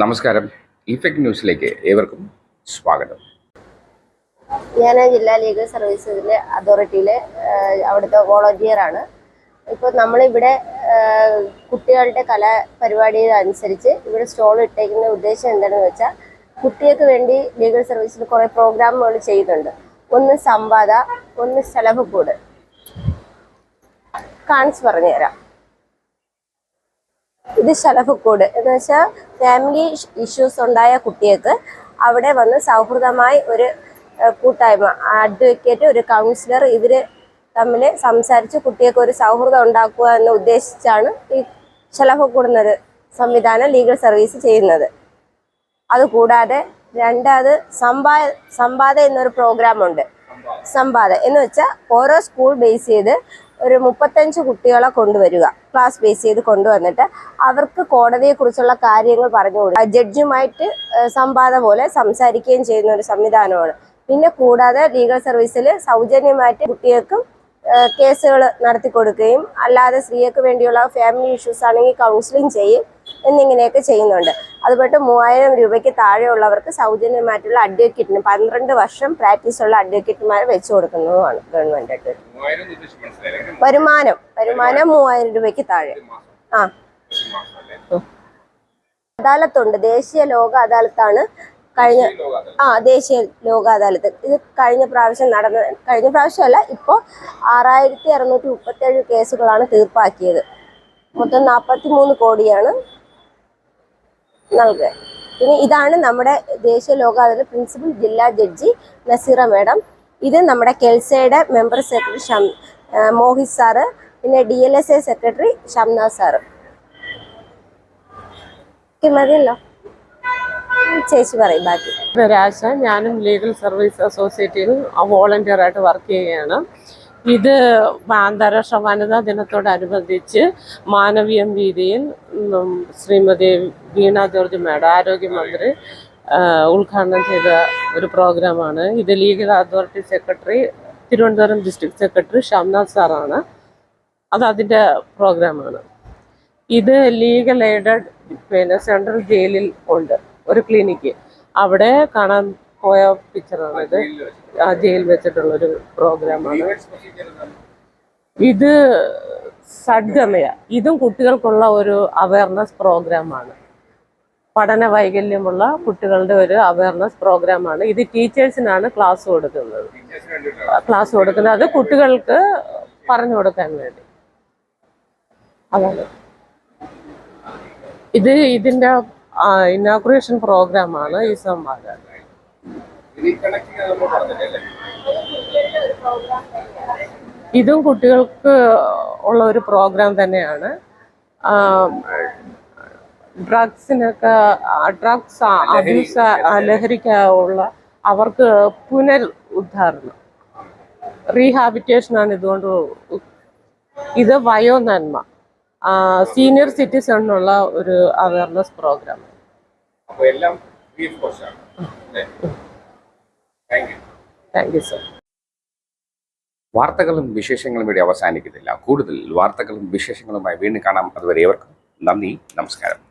നമസ്കാരം. ഇഫക്ട് ന്യൂസിലേക്ക് ഏവർക്കും സ്വാഗതം. ഞാൻ ജില്ലാ ലീഗൽ സർവീസസിലെ അതോറിറ്റിയിലെ അവിടുത്തെ വോളണ്ടിയറാണ് ഇപ്പോൾ നമ്മളിവിടെ കുട്ടികളുടെ കലാപരിപാടി അനുസരിച്ച് ഇവിടെ സ്റ്റോൾ ഇട്ടേക്കുന്ന ഉദ്ദേശം എന്താണെന്ന് വെച്ചാൽ കുട്ടികൾക്ക് വേണ്ടി ലീഗൽ സർവീസിൽ കുറേ പ്രോഗ്രാമുകൾ ചെയ്യുന്നുണ്ട്. ഒന്ന് സംവാദ ഒന്ന് സ്ഥലഭക്കൂട് കാണിച്ച് പറഞ്ഞുതരാം. ഇത് ശലഭക്കൂട്. എന്ന് വെച്ചാൽ ഫാമിലി ഇഷ്യൂസ് ഉണ്ടായ കുട്ടികൾക്ക് അവിടെ വന്ന് സൗഹൃദമായി ഒരു കൂട്ടായ്മ അഡ്വക്കേറ്റ് ഒരു കൗൺസിലർ ഇവർ തമ്മിൽ സംസാരിച്ച് കുട്ടികൾക്ക് ഒരു സൗഹൃദം ഉണ്ടാക്കുക എന്ന് ഉദ്ദേശിച്ചാണ് ഈ ശലഭക്കൂട് എന്നൊരു സംവിധാനം ലീഗൽ സർവീസ് ചെയ്യുന്നത്. അതുകൂടാതെ രണ്ടാമത് സമ്പാ സമ്പാദ എന്നൊരു പ്രോഗ്രാമുണ്ട് സമ്പാദ എന്ന് വെച്ചാൽ ഓരോ സ്കൂൾ ബേസ് ചെയ്ത് ഒരു മുപ്പത്തഞ്ച് കുട്ടികളെ കൊണ്ടുവരിക. ക്ലാസ് ബേസ് ചെയ്ത് കൊണ്ടുവന്നിട്ട് അവർക്ക് കോടതിയെക്കുറിച്ചുള്ള കാര്യങ്ങൾ പറഞ്ഞു കൊടുക്കുക. ജഡ്ജുമായിട്ട് സംവാദം പോലെ സംസാരിക്കുകയും ചെയ്യുന്ന ഒരു സംവിധാനമാണ്. പിന്നെ കൂടാതെ ലീഗൽ സർവീസിൽ സൗജന്യമായിട്ട് കുട്ടികൾക്കും കേസുകൾ നടത്തി കൊടുക്കുകയും അല്ലാതെ സ്ത്രീകൾക്ക് വേണ്ടിയുള്ള ഫാമിലി ഇഷ്യൂസ് ആണെങ്കിൽ കൗൺസിലിംഗ് ചെയ്യും. എന്നിങ്ങനെയൊക്കെ ചെയ്യുന്നുണ്ട്. അതുപോലെ മൂവായിരം രൂപയ്ക്ക് താഴെയുള്ളവർക്ക് സൗജന്യമായിട്ടുള്ള അഡ്വക്കേറ്റിന് പന്ത്രണ്ട് വർഷം പ്രാക്ടീസ് ഉള്ള അഡ്വക്കേറ്റുമാരെ വെച്ചു കൊടുക്കുന്നതുമാണ് ഗവൺമെന്റ് വരുമാനം വരുമാനം മൂവായിരം രൂപയ്ക്ക് താഴെ. ആ. അദാലത്തുണ്ട് ദേശീയ ലോക അദാലത്താണ് കഴിഞ്ഞ ആ ദേശീയ ലോക അദാലത്ത് ഇത് കഴിഞ്ഞ പ്രാവശ്യം നടന്ന കഴിഞ്ഞ പ്രാവശ്യമല്ല ഇപ്പോൾ ആറായിരത്തി അറുന്നൂറ്റി മുപ്പത്തേഴ് കേസുകളാണ് തീർപ്പാക്കിയത്. മൊത്തം നാൽപ്പത്തി മൂന്ന് കോടിയാണ് നൽകുക. പിന്നെ ഇതാണ് നമ്മുടെ ദേശീയ ലോക പ്രിൻസിപ്പൽ ജില്ലാ ജഡ്ജി നസീറ മാഡം. ഇത് നമ്മുടെ കെൽസയുടെ മെമ്പർ സെക്രട്ടറി ഷം മോഹിത് സാറ് പിന്നെ D L S A secretary Shamna sir. മതിയല്ലോ. ചേച്ചി പറയും ബാക്കി. രാശ ഞാനും ലീഗൽ സർവീസ് അസോസിയേറ്റിൽ വോളണ്ടിയറായിട്ട് വർക്ക് ചെയ്യുകയാണ്. ഇത് അന്താരാഷ്ട്ര വനിതാ ദിനത്തോടനുബന്ധിച്ച് മാനവീയം വീതിയിൽ ശ്രീമതി വീണ ജോർജ് മേഡം ആരോഗ്യമന്ത്രി ഉദ്ഘാടനം ചെയ്ത ഒരു പ്രോഗ്രാമാണ്. ഇത് legal authority secretary Thiruvananthapuram district secretary Shamnath സാറാണ്. അത് അതിന്റെ പ്രോഗ്രാമാണ്. ഇത് ലീഗൽ എയ്ഡഡ് പിന്നെ സെൻട്രൽ ജയിലിൽ ഉണ്ട് ഒരു ക്ലിനിക്ക്. അവിടെ കാണാൻ പോയ ഇത്. ആ ജയിൽ വെച്ചിട്ടുള്ള ഒരു പ്രോഗ്രാമാണ് ഇത് സഡ്ഗമയ. ഇതും കുട്ടികൾക്കുള്ള ഒരു അവയർനെസ് പ്രോഗ്രാമാണ് പഠന വൈകല്യമുള്ള കുട്ടികളുടെ ഒരു അവയർനെസ് പ്രോഗ്രാമാണ് ഇത് ടീച്ചേഴ്സിനാണ് ക്ലാസ് കൊടുക്കുന്നത്. ക്ലാസ് കൊടുക്കുന്നത്. അത് കുട്ടികൾക്ക് പറഞ്ഞു കൊടുക്കാൻ വേണ്ടി. അതാണ്. ഇത് ഇതിന്റെ ഇനാഗുറേഷൻ പ്രോഗ്രാമാണ് ഈ സംവാദം. ഇതും കുട്ടികൾക്ക് ഉള്ള ഒരു പ്രോഗ്രാം തന്നെയാണ്. ഡ്രഗ്സിനൊക്കെ ഡ്രഗ്സ് അബ്യൂസ് ലഹരിക്കുള്ള അവർക്ക് പുനർ ഉദ്ധാരണം. റീഹാബിറ്റേഷനാണ് ഇതുകൊണ്ട് ഇത് വയോ നന്മ സീനിയർ സിറ്റിസണിനുള്ള ഒരു അവയർനെസ് പ്രോഗ്രാം എല്ലാം താങ്ക് യു സർ വാർത്തകളും വിശേഷങ്ങളും ഇവിടെ അവസാനിക്കുന്നില്ല. കൂടുതൽ വാർത്തകളും വിശേഷങ്ങളുമായി വീണ്ടും കാണാം. അതുവരെ ഏവർക്കും നന്ദി നമസ്കാരം.